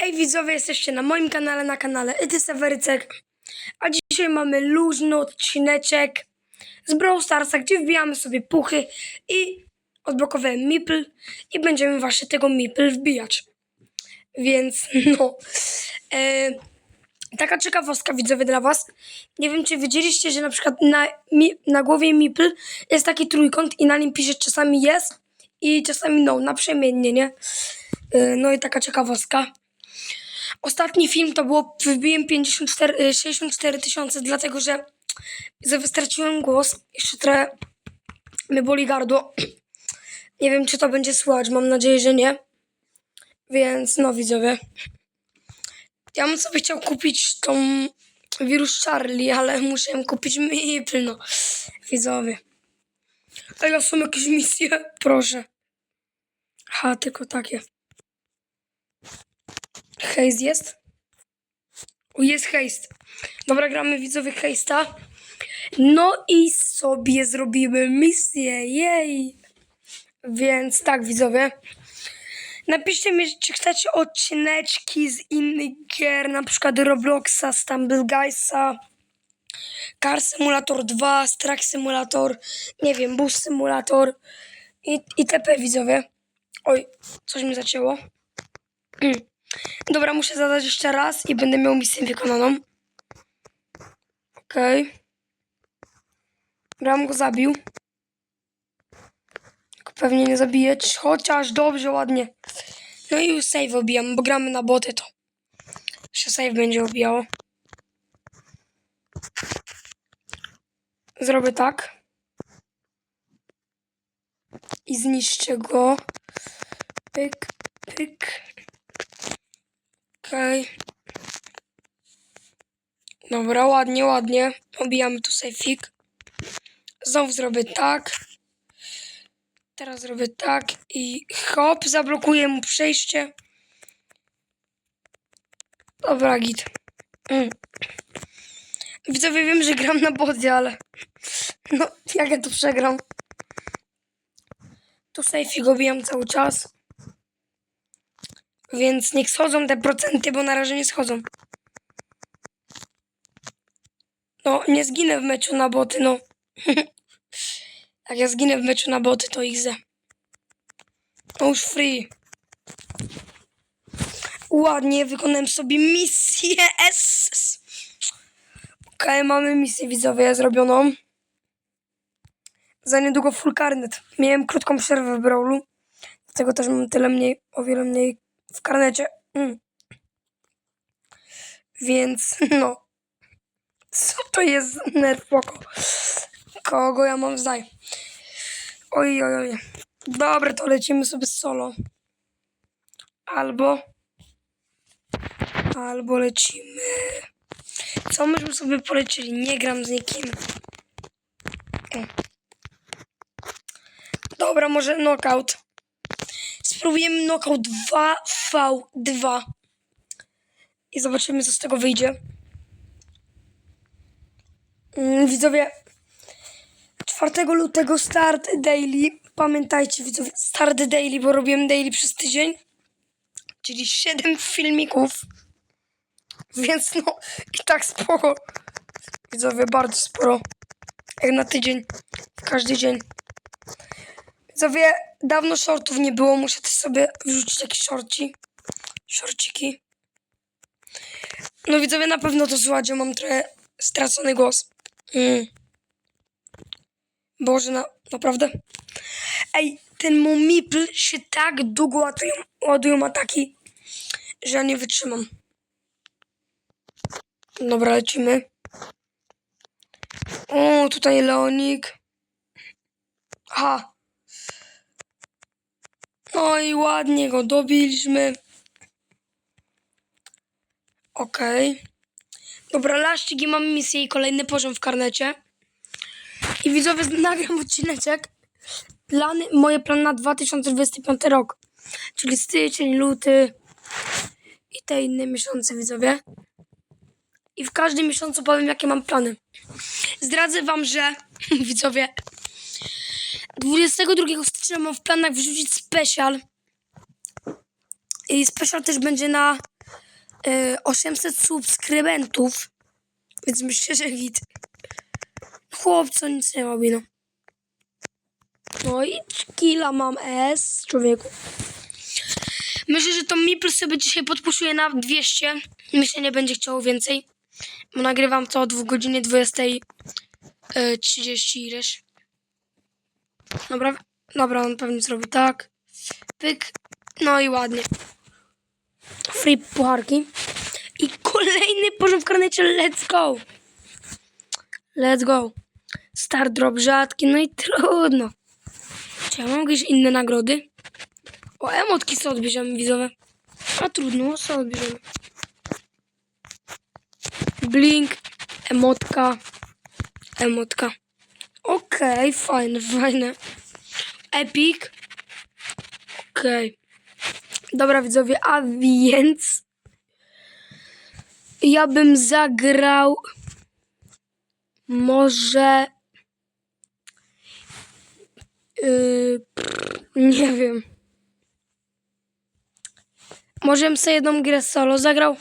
Hej widzowie, jesteście na moim kanale, na kanale Ity Sewerycek. A dzisiaj mamy luźny odcineczek z Brawl Starsa, gdzie wbijamy sobie puchy i odblokowałem Meeple i będziemy właśnie tego Meeple wbijać. Więc no, e, taka ciekawostka widzowie dla was. Nie wiem, czy wiedzieliście, że na przykład na, mi, na głowie Meeple jest taki trójkąt i na nim pisze czasami jest i czasami no, naprzemiennie, nie? E, no i taka ciekawostka. Ostatni film to było, wybiłem 54, y, 64 tysiące, dlatego że że straciłem głos. Jeszcze trochę mnie boli gardło. Nie wiem, czy to będzie słychać, mam nadzieję, że nie. Więc no, widzowie. Ja bym sobie chciał kupić tą wirus Charlie, ale muszę kupić Maple, no. Widzowie. A ja są jakieś misje? Proszę. Ha, tylko takie. Haze jest? O, jest haste. Dobra, gramy widzowie haste'a. No i sobie zrobimy misję, jej! Więc tak, widzowie. Napiszcie mi, czy chcecie odcineczki z innych gier, na przykład Robloxa, Stumble Guysa, Car Simulator 2, Strack Simulator, nie wiem, Bus Simulator i, i TP, widzowie. Oj, coś mi zacięło. Dobra, muszę zadać jeszcze raz i będę miał misję wykonaną. Okej. Okay. Gram go zabił. Pewnie nie zabije, chociaż dobrze, ładnie. No i już save obijam, bo gramy na boty to. Się save będzie obijało. Zrobię tak. I zniszczę go. Pyk, pyk. Okej. Okay. Dobra, ładnie, ładnie. Obijamy tu sejfik. Znowu zrobię tak. Teraz zrobię tak i hop, zablokuję mu przejście. Dobra, git. Mm. Widzowie, wiem, że gram na bodzie, ale no, jak ja tu przegram? Tu sejfik obijam cały czas. Więc niech schodzą te procenty, bo na razie nie schodzą. No, nie zginę w meczu na boty, no. Jak ja zginę w meczu na boty, to ich ze. No już free. Ładnie, wykonałem sobie misję S. Okej, okay, mamy misję widzowie zrobioną. Za niedługo full carnet. Miałem krótką przerwę w Brawlu. Dlatego też mam tyle mniej, o wiele mniej w karnecie. Mm. Więc no. Co to jest za nerw poko? Kogo ja mam zdaj? Oj, oj, oj. Dobra, to lecimy sobie solo. Albo... Albo lecimy... Co myśmy sobie polecieli? Nie gram z nikim. Dobra, może knockout. Spróbujemy knockout 2v2. I zobaczymy, co z tego wyjdzie. Mm, widzowie, 4 lutego start daily. Pamiętajcie, widzowie, start daily, bo robiłem daily przez tydzień. Czyli 7 filmików. Więc no, i tak sporo. Widzowie, bardzo sporo. Jak na tydzień. Każdy dzień. Widzowie, dawno shortów nie było. Muszę też sobie wrzucić jakieś shorci. Shorciki. No widzowie, na pewno to słuchajcie, mam trochę stracony głos. Mm. Boże, na, naprawdę? Ej, ten Mumipl się tak długo ładują, ładują ataki, że ja nie wytrzymam. Dobra, lecimy. O, tutaj Leonik. Aha. No i ładnie go dobiliśmy. Okej. Okay. Dobra, laszczyk i mam misję i kolejny poziom w karnecie. I widzowie, nagram odcineczek. Plany, moje plany na 2025 rok. Czyli styczeń, luty i te inne miesiące, widzowie. I w każdym miesiącu powiem, jakie mam plany. Zdradzę wam, że, widzowie, 22 stycznia mam w planach wrzucić special. I special też będzie na e, 800 subskrybentów. Więc myślę, że git. Chłopco nic nie robi, no. No i killa mam S, człowieku. Myślę, że to Mipl sobie dzisiaj podpuszuje na 200. Myślę, nie będzie chciał więcej. Bo nagrywam to o 2 godzinie 20. e, 30 ileś. Dobra, dobra, on pewnie zrobi tak. Pyk. No i ładnie. Free pucharki. I kolejny poziom w karnecie. Let's go. Let's go. Star drop rzadki. No i trudno. Czy ja mam jakieś inne nagrody? O, emotki sobie odbierzemy, widzowie. A trudno, sobie odbierzemy. Blink, emotka, emotka. Okej, fajne, fajne. Epic. Okej. Dobra, widzowie, a więc... Ja bym zagrał... Może... Yy, nie wiem. Może bym sobie jedną grę solo zagrał?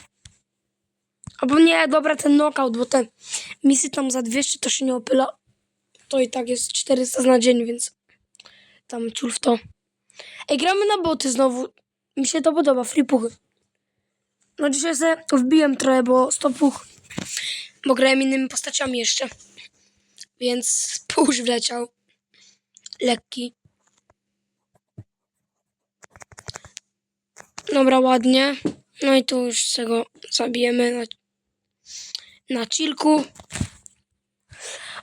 Albo nie, dobra, ten knockout, bo te misy tam za 200 to się nie opyla. To i tak jest 400 na dzień, więc tam ciul w to. Ej, gramy na boty znowu. Mi się to podoba, free puchy. No dzisiaj se wbiłem trochę, bo 100 puch. Bo grałem innymi postaciami jeszcze. Więc push wleciał. Lekki. Dobra, ładnie. No i tu już se go zabijemy na, na chillku.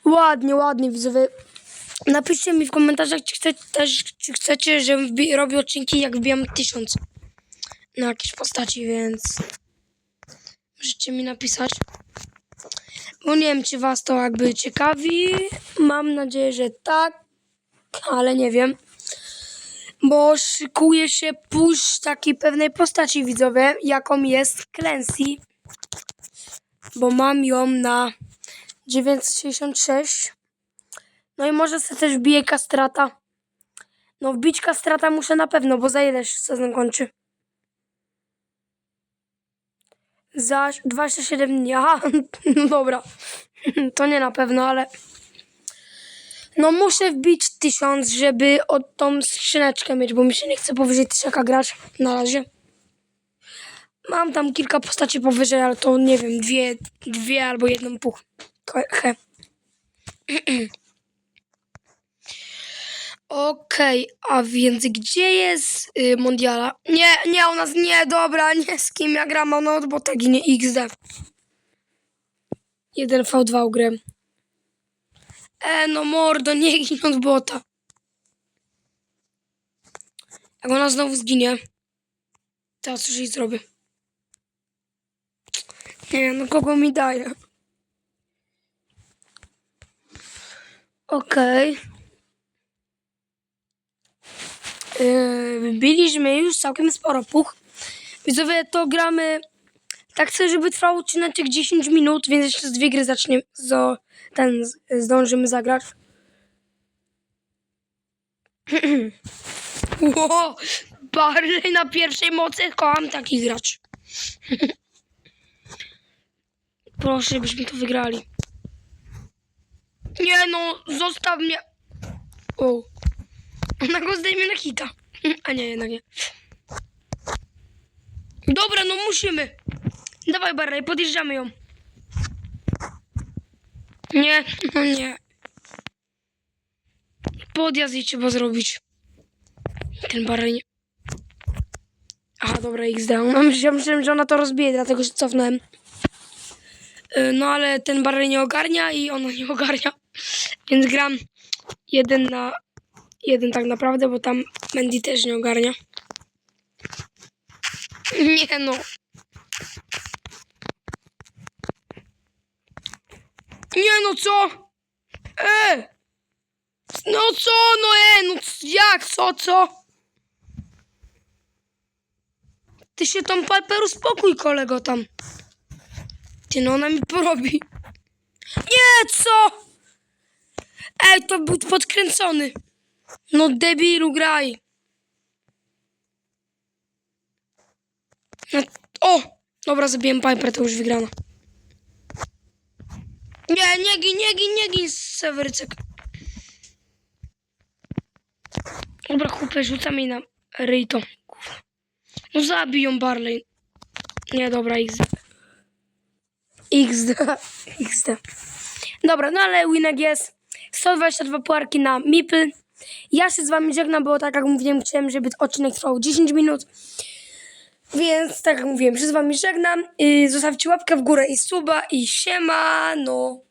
Ładnie, ładnie, widzowie. Napiszcie mi w komentarzach, czy chcecie, też, czy chcecie, żebym robił odcinki, jak wbijam tysiąc na jakieś postaci, więc możecie mi napisać. Bo nie wiem, czy was to jakby ciekawi. Mam nadzieję, że tak, ale nie wiem. Bo szykuje się push takiej pewnej postaci widzowie, jaką jest Clancy. Bo mam ją na 966. No i może sobie też wbiję kastrata. No wbić kastrata muszę na pewno, bo za ile się sezon kończy? Za 27 dni. Aha, no dobra. To nie na pewno, ale... No muszę wbić 1000, żeby od tą skrzyneczkę mieć, bo mi się nie chce powyżej 1000 grać na razie. Mam tam kilka postaci powyżej, ale to nie wiem, dwie, dwie albo jedną puch. He. Okej, a więc gdzie jest y, Mondiala? Nie, nie, u nas nie, dobra, nie, z kim ja gram, no bo tak ginie XD. 1v2 grę. E, no mordo, nie gin od bota. Jak ona znowu zginie, ja coś jej zrobię. Nie, no kogo mi daje? Okej. Yy, Wybiliśmy już całkiem sporo puch. Widzowie, to gramy... Tak chcę, żeby trwał odcineczek 10 minut, więc jeszcze z dwie gry zaczniemy, zo, ten z- zdążymy zagrać. Ło, Barley na pierwszej mocy, kocham taki gracz. Proszę, żebyśmy to wygrali. Nie no, zostaw mnie. O. Ona go zdejmie na hita. A nie, jednak nie. Dobra, no musimy. Dawaj, Barley, podjeżdżamy ją. Nie, no nie. Podjazd jej trzeba zrobić. Ten Barley nie... Aha, dobra, XD. Ona myślałem, myślałem, że ona to rozbije, dlatego się cofnąłem. Y, No ale ten Barley nie ogarnia i ona nie ogarnia. Więc gram jeden na jeden tak naprawdę, bo tam Mandy też nie ogarnia. Nie no. Nie no co? E! No co? No e! No jak? Co? Co? Ty się tam Piper uspokój kolego tam. Ty no ona mi porobi. Nie, co? Ej, to był podkręcony. No debilu, graj. No, o, Dobra, zabiłem Piper, to już wygrana. Nie, nie gin, nie gin, nie gin, Sewerycek. Dobra, chłopie, rzucamy jej na ryj to. Kurwa. No zabiją Barley. Nie, dobra, XD. XD. XD. Dobra, no ale winek jest. 122 puarki na Mipl. Ja się z wami żegnam, bo tak jak mówiłem, chciałem, żeby odcinek trwał 10 minut. Więc tak jak mówiłem, się z wami żegnam. Yy, zostawcie łapkę w górę i suba i siema, no.